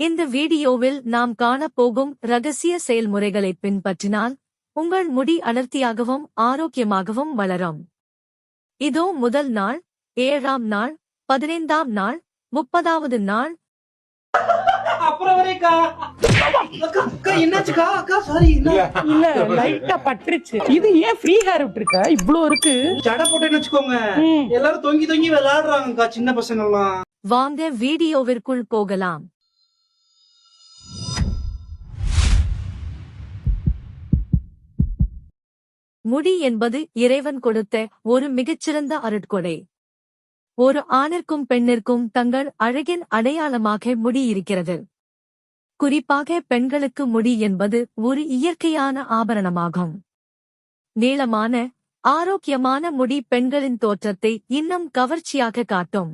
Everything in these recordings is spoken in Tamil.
இந்த வீடியோவில் நாம் காணப்போகும் ரகசிய செயல்முறைகளை பின்பற்றினால் உங்கள் முடி அடர்த்தியாகவும் ஆரோக்கியமாகவும் வளரும். இதோ முதல் நாள் ஏழாம் நாள் பதினைந்தாம் நாள் முப்பதாவது நாள். அப்புறம் வரேக்கா? அக்கா அக்கா என்னாச்சுக்கா? அக்கா சாரி இல்ல. லைட்டா பட்டுருச்சு. இது ஏன் ஃப்ரீ ஹேர் விட்டுருக்க? இவ்ளோ இருக்கு. ஜட போட்டேன்னு வச்சுக்கோங்க. ம். எல்லாரும் தொங்கி தொங்கி விளையாடுறாங்கக்கா சின்ன பசங்க எல்லாம் வாங்க வீடியோவிற்குள் போகலாம். முடி என்பது இறைவன் கொடுத்த ஒரு மிகச்சிறந்த அருட்கொடை. ஒரு ஆணிற்கும் பெண்ணிற்கும் தங்கள் அழகின் அடையாளமாக முடி இருக்கிறது. குறிப்பாக பெண்களுக்கு முடி என்பது ஒரு இயற்கையான ஆபரணமாகும். நீளமான ஆரோக்கியமான முடி பெண்களின் தோற்றத்தை இன்னும் கவர்ச்சியாக காட்டும்.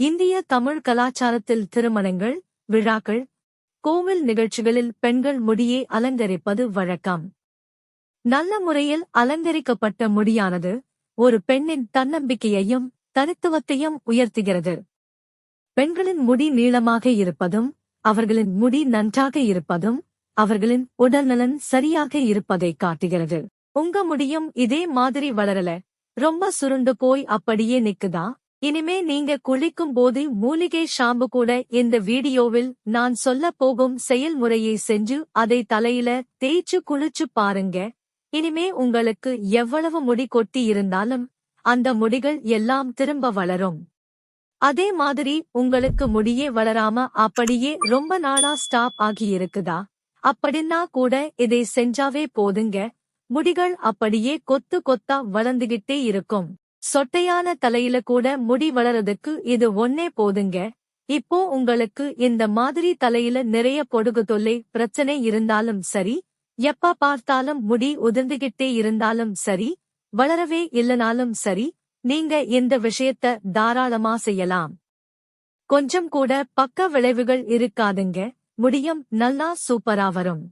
இந்திய தமிழ் கலாச்சாரத்தில் திருமணங்கள் விழாக்கள் கோவில் நிகழ்ச்சிகளில் பெண்கள் முடியை அலங்கரிப்பது வழக்கம். நல்ல முறையில் அலங்கரிக்கப்பட்ட முடியானது ஒரு பெண்ணின் தன்னம்பிக்கையையும் தனித்துவத்தையும் உயர்த்துகிறது. பெண்களின் முடி நீளமாக இருப்பதும் அவர்களின் முடி நன்றாக இருப்பதும் அவர்களின் உடல்நலன் சரியாக இருப்பதை காட்டுகிறது. உங்க முடியும் இதே மாதிரி வளரல. ரொம்ப சுருண்டு போய் அப்படியே நிக்குதா? இனிமே நீங்க குளிக்கும் போது மூலிகை ஷாம்பு கூட இந்த வீடியோவில் நான் சொல்ல போகும் செயல்முறையை செஞ்சு அதை தலையில தேய்ச்சு குளிச்சு பாருங்க. இனிமே உங்களுக்கு எவ்வளவு முடி கொட்டி இருந்தாலும் அந்த முடிகள் எல்லாம் திரும்ப வளரும். அதே மாதிரி உங்களுக்கு முடியே வளராம அப்படியே ரொம்ப நாளா ஸ்டாப் ஆகியிருக்குதா அப்படின்னா கூட இதை செஞ்சாவே போதுங்க. முடிகள் அப்படியே கொத்து கொத்தா வளர்ந்துகிட்டே இருக்கும். சொட்டையான தலையில கூட முடி வளரதுக்கு இது ஒன்னே போதுங்க. இப்போ உங்களுக்கு இந்த மாதிரி தலையில நிறைய பொடுகு தொல்லை பிரச்சனை இருந்தாலும் சரி எப்ப பார்த்தாலும் முடி உதிர்ந்துகிட்டே இருந்தாலும் சரி வளரவே இல்லனாலும் சரி நீங்க இந்த விஷயத்த தாராளமா செய்யலாம். கொஞ்சம் கூட பக்க விளைவுகள் இருக்காதுங்க முடியும் நல்லா சூப்பரா வரும்.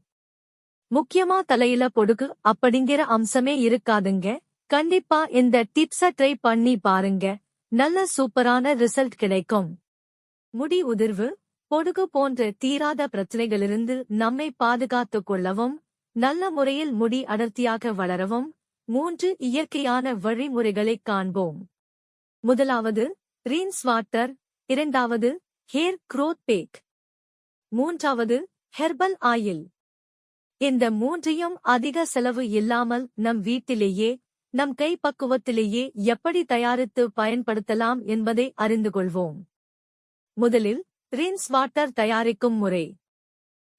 முக்கியமா தலையில பொடுகு அப்படிங்கிற அம்சமே இருக்காதுங்க கண்டிப்பா இந்த டிப்ஸ ட்ரை பண்ணி பாருங்க நல்ல சூப்பரான ரிசல்ட் கிடைக்கும். முடி உதிர்வு பொடுகு போன்ற தீராத பிரச்சனைகளிலிருந்து நம்மை பாதுகாத்துக் கொள்ளவும் நல்ல முறையில் முடி அடர்த்தியாக வளரவும் மூன்று இயற்கையான வழிமுறைகளை காண்போம். முதலாவது ரீன்ஸ் வாட்டர். இரண்டாவது ஹேர் க்ரோத் பேக். மூன்றாவது ஹெர்பல் ஆயில். இந்த மூன்றையும் அதிக செலவு இல்லாமல் நம் வீட்டிலேயே நம் கை பக்குவத்திலேயே எப்படி தயாரித்து பயன்படுத்தலாம் என்பதை அறிந்து கொள்வோம். முதலில் ரின்ஸ் வாட்டர் தயாரிக்கும் முறை.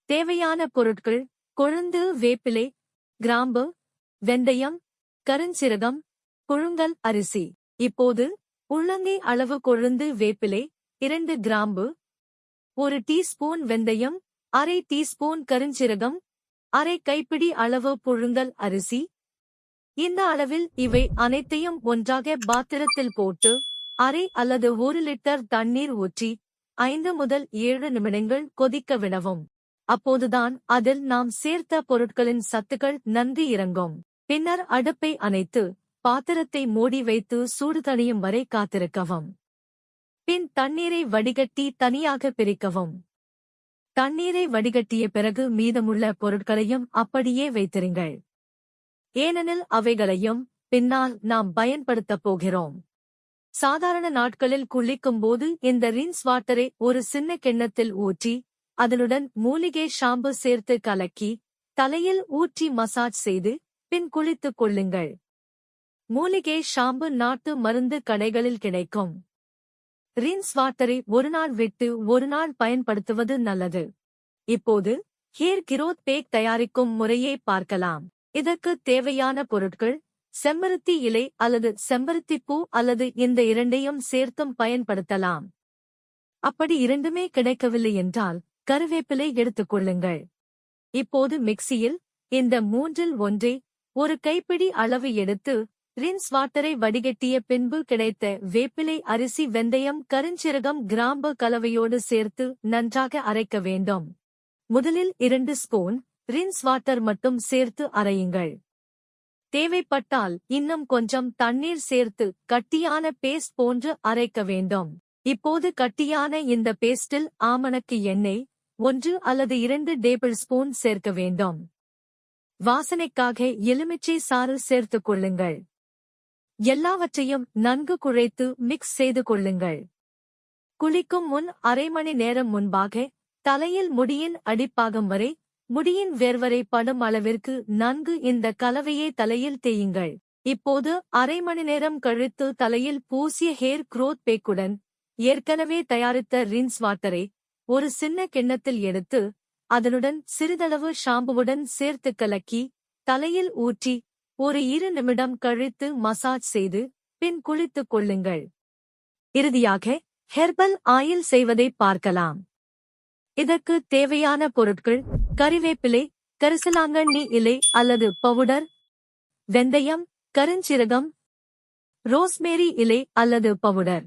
தேவையான பொருட்கள் கொழுந்து வேப்பிலை கிராம்பு வெந்தயம் கருஞ்சிரகம் புழுங்கல் அரிசி. இப்போது உள்ளங்கை அளவு கொழுந்து வேப்பிலை இரண்டு கிராம்பு ஒரு டீஸ்பூன் வெந்தயம் அரை டீஸ்பூன் கருஞ்சிரகம் அரை கைப்பிடி அளவு புழுங்கல் அரிசி. இந்த அளவில் இவை அனைத்தையும் ஒன்றாக பாத்திரத்தில் போட்டு அரை அல்லது ஒரு லிட்டர் தண்ணீர் ஊற்றி ஐந்து முதல் ஏழு நிமிடங்கள் கொதிக்க விடவும். அப்போதுதான் அதில் நாம் சேர்த்த பொருட்களின் சத்துக்கள் நன்கு இறங்கும். பின்னர் அடுப்பை அணைத்து பாத்திரத்தை மூடி வைத்து சூடு தணியும் வரை காத்திருக்கவும். பின் தண்ணீரை வடிகட்டி தனியாக பிரிக்கவும். தண்ணீரை வடிகட்டிய பிறகு மீதமுள்ள பொருட்களையும் அப்படியே வைத்திருங்கள். ஏனெனில் அவைகளையும் பின்னால் நாம் பயன்படுத்தப் போகிறோம். சாதாரண நாட்களில் குளிக்கும்போது இந்த ரின்ஸ் வாட்டரை ஒரு சின்ன கிண்ணத்தில் ஊற்றி அதனுடன் மூலிகை ஷாம்பு சேர்த்து கலக்கி தலையில் ஊற்றி மசாஜ் செய்து பின் குளித்துக் கொள்ளுங்கள். மூலிகை ஷாம்பு நாட்டு மருந்து கடைகளில் கிடைக்கும். ரின்ஸ் வாட்டரை ஒரு நாள் விட்டு ஒரு நாள் பயன்படுத்துவது நல்லது. இப்போது ஹேர் கிரோத் பேக் தயாரிக்கும் முறையை பார்க்கலாம். இதற்கு தேவையான பொருட்கள் செம்பருத்தி இலை அல்லது செம்பருத்தி பூ அல்லது இந்த இரண்டையும் சேர்த்தும் பயன்படுத்தலாம். அப்படி இரண்டுமே கிடைக்கவில்லை என்றால் கருவேப்பிலை எடுத்துக் கொள்ளுங்கள். இப்போது மிக்சியில் இந்த மூன்றில் ஒன்றை ஒரு கைப்பிடி அளவு எடுத்து ரின்ஸ் வாட்டரை வடிகட்டிய பின்பு கிடைத்த வேப்பிலை அரிசி வெந்தயம் கருஞ்சீரகம் கிராம்பு கலவையோடு சேர்த்து நன்றாக அரைக்க வேண்டும். முதலில் இரண்டு ஸ்பூன் ரின்ஸ் வாட்டர் மட்டும் சேர்த்து அரையுங்கள். தேவைப்பட்டால் இன்னும் கொஞ்சம் தண்ணீர் சேர்த்து கட்டியான பேஸ்ட் போன்று அரைக்க வேண்டும். இப்போது கட்டியான இந்த பேஸ்டில் ஆமணக்கு எண்ணெய் ஒன்று அல்லது இரண்டு டேபிள் ஸ்பூன் சேர்க்க வேண்டும். வாசனைக்காக எலுமிச்சை சாறு சேர்த்துக் கொள்ளுங்கள். எல்லாவற்றையும் நன்கு குழைத்து மிக்ஸ் செய்து கொள்ளுங்கள். குளிக்கும் முன் அரை மணி நேரம் முன்பாக தலையில் முடியின் அடிப்பாகம் வரை முடியின் வேர்வரை படும் அளவிற்கு நன்கு இந்த கலவையை தலையில் தேயுங்கள். இப்போது அரை மணி நேரம் கழித்து தலையில் பூசிய ஹேர் க்ரோத் பேக்குடன் ஏற்கனவே தயாரித்த ரின்ஸ் வாட்டரை ஒரு சின்ன கிண்ணத்தில் எடுத்து அதனுடன் சிறிதளவு ஷாம்புவுடன் சேர்த்து கலக்கி தலையில் ஊற்றி ஒரு இரு நிமிடம் கழித்து மசாஜ் செய்து பின் குளித்துக் கொள்ளுங்கள். இறுதியாக ஹெர்பல் ஆயில் செய்வதை பார்க்கலாம். இதற்கு தேவையான பொருட்கள் கறிவேப்பிலை கரிசலாங்கண்ணி இலை அல்லது பவுடர் வெந்தயம் கருஞ்சீரகம் ரோஸ்மேரி இலை அல்லது பவுடர்.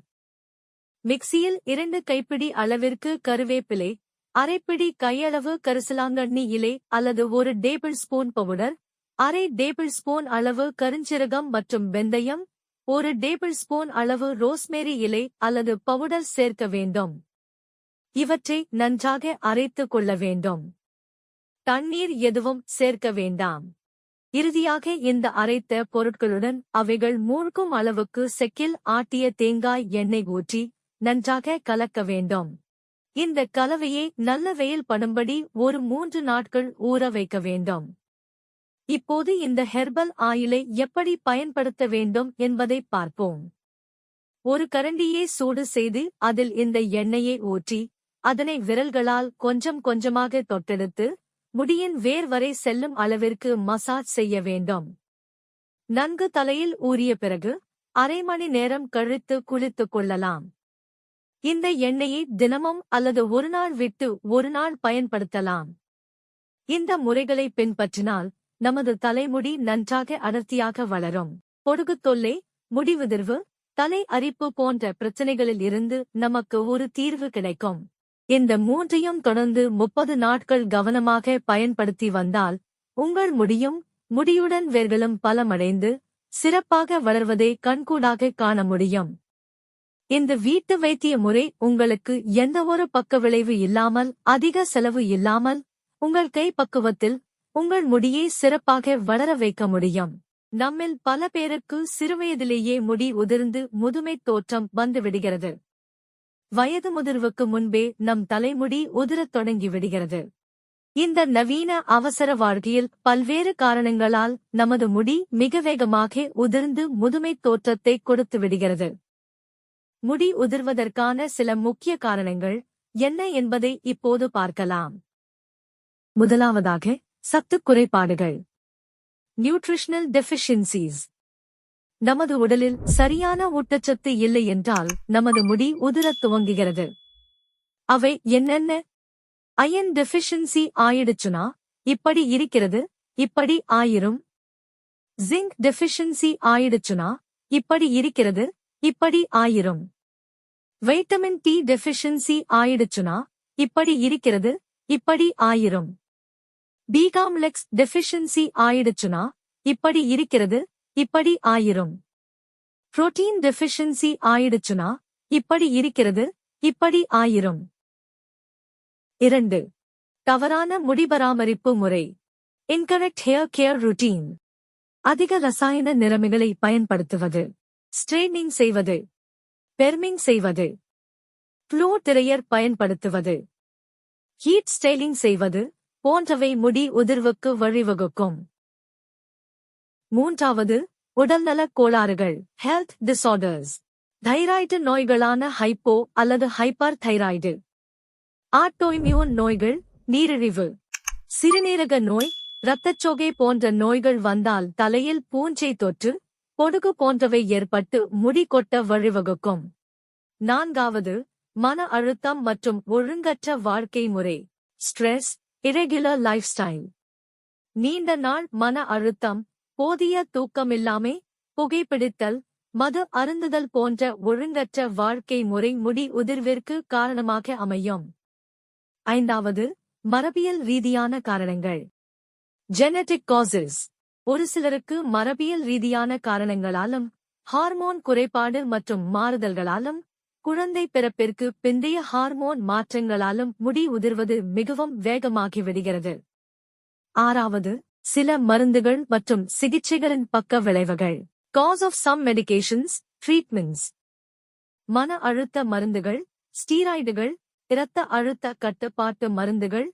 மிக்சியில் இரண்டு கைப்பிடி அளவிற்கு கருவேப்பிலை அரைப்பிடி கையளவு கரிசலாங்கண்ணி இலை அல்லது ஒரு டேபிள் ஸ்பூன் பவுடர் அரை டேபிள் ஸ்பூன் அளவு கருஞ்சிரகம் மற்றும் வெந்தயம் ஒரு டேபிள் ஸ்பூன் அளவு ரோஸ்மேரி இலை அல்லது பவுடர் சேர்க்க வேண்டும். இவற்றை நன்றாக அரைத்துக் கொள்ள வேண்டும். தண்ணீர் எதுவும் சேர்க்க வேண்டாம். இறுதியாக இந்த அரைத்த பொருட்களுடன் அவைகள் மூழ்கும் அளவுக்கு செக்கில் ஆட்டிய தேங்காய் எண்ணெய் ஊற்றி நன்றாக கலக்க வேண்டும். இந்த கலவையை நல்ல வெயில் படும்படி ஒரு மூன்று நாட்கள் ஊற வைக்க வேண்டும். இப்போது இந்த ஹெர்பல் ஆயிலை எப்படி பயன்படுத்த வேண்டும் என்பதை பார்ப்போம். ஒரு கரண்டியை சூடு செய்து அதில் இந்த எண்ணெயை ஊற்றி அதனை விரல்களால் கொஞ்சம் கொஞ்சமாக தொட்டெடுத்து முடியின் வேர் வரை செல்லும் அளவிற்கு மசாஜ் செய்ய வேண்டும். நன்கு தலையில் ஊறிய பிறகு அரை மணி நேரம் கழித்து குளித்துக் கொள்ளலாம். இந்த எண்ணெயை தினமும் அல்லது ஒரு நாள் விட்டு ஒரு நாள் பயன்படுத்தலாம். இந்த முறைகளை பின்பற்றினால் நமது தலைமுடி நன்றாக அடர்த்தியாக வளரும். பொடுகு தொல்லை முடிவுதிர்வு தலை அரிப்பு போன்ற பிரச்சனைகளில் இருந்து நமக்கு ஒரு தீர்வு கிடைக்கும். இந்த மூன்றையும் தொடர்ந்து முப்பது நாட்கள் கவனமாக பயன்படுத்தி வந்தால் உங்கள் முடியும் முடியுடன் வேர்களும் பலமடைந்து சிறப்பாக வளர்வதை கண்கூடாக காண முடியும். இந்த வீட்டு வைத்திய முறை உங்களுக்கு எந்தவொரு பக்க விளைவு இல்லாமல் அதிக செலவு இல்லாமல் உங்கள் கை பக்குவத்தில் உங்கள் முடியை சிறப்பாக வளர வைக்க முடியும். நம்மில் பல பேருக்கு சிறுவயதிலேயே முடி உதிர்ந்து முதுமை தோற்றம் வந்துவிடுகிறது வயது முதிர்வுக்கு முன்பே நம் தலைமுடி உதிரத் தொடங்கி விடுகிறது. இந்த நவீன அவசர வாழ்க்கையில் பல்வேறு காரணங்களால் நமது முடி மிக வேகமாக உதிர்ந்து முதுமை தோற்றத்தை கொடுத்து விடுகிறது. முடி உதிர்வதற்கான சில முக்கிய காரணங்கள் என்ன என்பதை இப்போது பார்க்கலாம். முதலாவதாக சத்து குறைபாடுகள். நியூட்ரிஷனல் டெஃபிஷியன்சிஸ் நமது உடலில் சரியான ஊட்டச்சத்து இல்லை என்றால் நமது முடி உதிரத் துவங்குகிறது. அவை என்னென்ன? அயன் டெஃபிஷியன்சி ஆயிடுச்சுனா இப்படி இருக்கிறது இப்படி ஆயிரும். ஜிங்க் டெஃபிஷியன்சி ஆயிடுச்சுனா இப்படி இருக்கிறது இப்படி ஆயிரும். வைட்டமின் டி டெஃபிஷியன்சி ஆயிடுச்சுனா இப்படி இருக்கிறது இப்படி ஆயிரும். பிகாம்லெக்ஸ் டெஃபிஷியன்சி ஆயிடுச்சுனா இப்படி இருக்கிறது இப்படி ஆயிரும். புரோட்டீன் டெஃபிஷியன்சி ஆயிடுச்சுனா இப்படி இருக்கிறது இப்படி ஆயிரும். இரண்டு தவறான முடிபராமரிப்பு முறை. இன்கரெக்ட் ஹேர் கேர் ருட்டீன் அதிக ரசாயன நிறமிகளை பயன்படுத்துவது. ஸ்ட்ரெயினிங் செய்வது. பெர்மிங் செய்வது. ஃப்ளோ திரையர் பயன்படுத்துவது. ஹீட் ஸ்டைலிங் செய்வது போன்றவை முடி உதிர்வுக்கு வழிவகுக்கும். மூன்றாவது உடல்நலக் கோளாறுகள் ஹெல்த் டிசார்டர்ஸ் தைராய்டு நோய்களான ஹைப்போ அல்லது ஹைப்பர் தைராய்டு ஆட்டோஇம்யூன் நோய்கள் நீரிழிவு. சிறுநீரக நோய் இரத்தச்சோகை போன்ற நோய்கள் வந்தால் தலையில் பூஞ்சை தொற்று பொடுகு போன்றவை ஏற்பட்டு முடி கொட்ட வழிவகுக்கும். நான்காவது மன அழுத்தம் மற்றும் ஒழுங்கற்ற வாழ்க்கை முறை. ஸ்ட்ரெஸ் இரெகுலர் லைஃப் ஸ்டைல் நீண்ட நாள் மன அழுத்தம் போதிய தூக்கமில்லாமை புகைப்பிடித்தல் மது அருந்துதல் போன்ற ஒழுங்கற்ற வாழ்க்கை முறை முடி உதிர்விற்கு காரணமாக அமையும். ஐந்தாவது மரபியல் ரீதியான காரணங்கள். ஜெனடிக் காசஸ் ஒரு சிலருக்கு மரபியல் ரீதியான காரணங்களாலும் ஹார்மோன் குறைபாடு மற்றும் மாறுதல்களாலும் குழந்தை பிறப்பிற்கு பிந்தைய ஹார்மோன் மாற்றங்களாலும் முடி உதிர்வது மிகவும் வேகமாகிவிடுகிறது. ஆறாவது சில மருந்துகள் மற்றும் சிகிச்சைகளின் பக்க விளைவுகள். Cause of some medications treatments மன அழுத்த மருந்துகள் ஸ்டீராய்டுகள் இரத்த அழுத்த கட்டுப்பாட்டு மருந்துகள்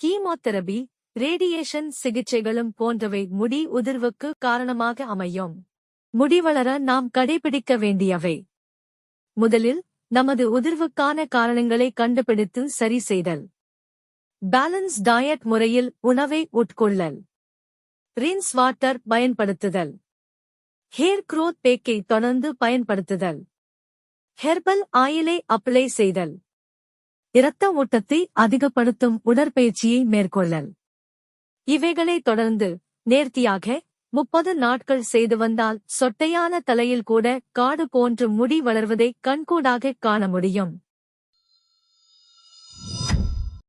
கீமோதெரபி ரேடியேஷன் சிகிச்சைகளும் போன்றவை முடி உதிர்வுக்கு காரணமாக அமையும். முடி வளர நாம் கடைபிடிக்க வேண்டியவை. முதலில் நமது உதிர்வுக்கான காரணங்களை கண்டுபிடித்து சரி செய்தல். பேலன்ஸ் டயட் முறையில் உணவை உட்கொள்ளல். ரின்ஸ் வாட்டர் பயன்படுத்துதல். ஹேர் க்ரோத் பேக்கை தொடர்ந்து பயன்படுத்துதல். ஹெர்பல் ஆயிலை அப்ளை செய்தல். இரத்த ஓட்டத்தை அதிகப்படுத்தும் உடற்பயிற்சியை மேற்கொள்ளல். இவைகளை தொடர்ந்து நேர்த்தியாக முப்பது நாட்கள் செய்து வந்தால் சொட்டையான தலையில் கூட காடு போன்று முடி வளர்வதை கண்கூடாக காண முடியும்.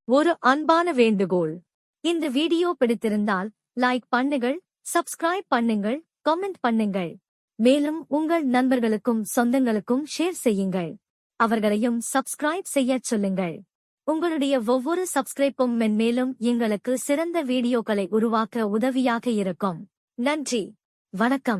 ஒரு அன்பான வேண்டுகோள். இந்த வீடியோ பிடித்திருந்தால் லைக் பண்ணுங்கள் சப்ஸ்கிரைப் பண்ணுங்கள் கமெண்ட் பண்ணுங்கள். மேலும் உங்கள் நண்பர்களுக்கும் சொந்தங்களுக்கும் ஷேர் செய்யுங்கள். அவர்களையும் சப்ஸ்கிரைப் செய்யச் சொல்லுங்கள். உங்களுடைய ஒவ்வொரு சப்ஸ்கிரைப்பும் மென்மேலும் எங்களுக்கு சிறந்த வீடியோக்களை உருவாக்க உதவியாக இருக்கும். நன்றி. வணக்கம்.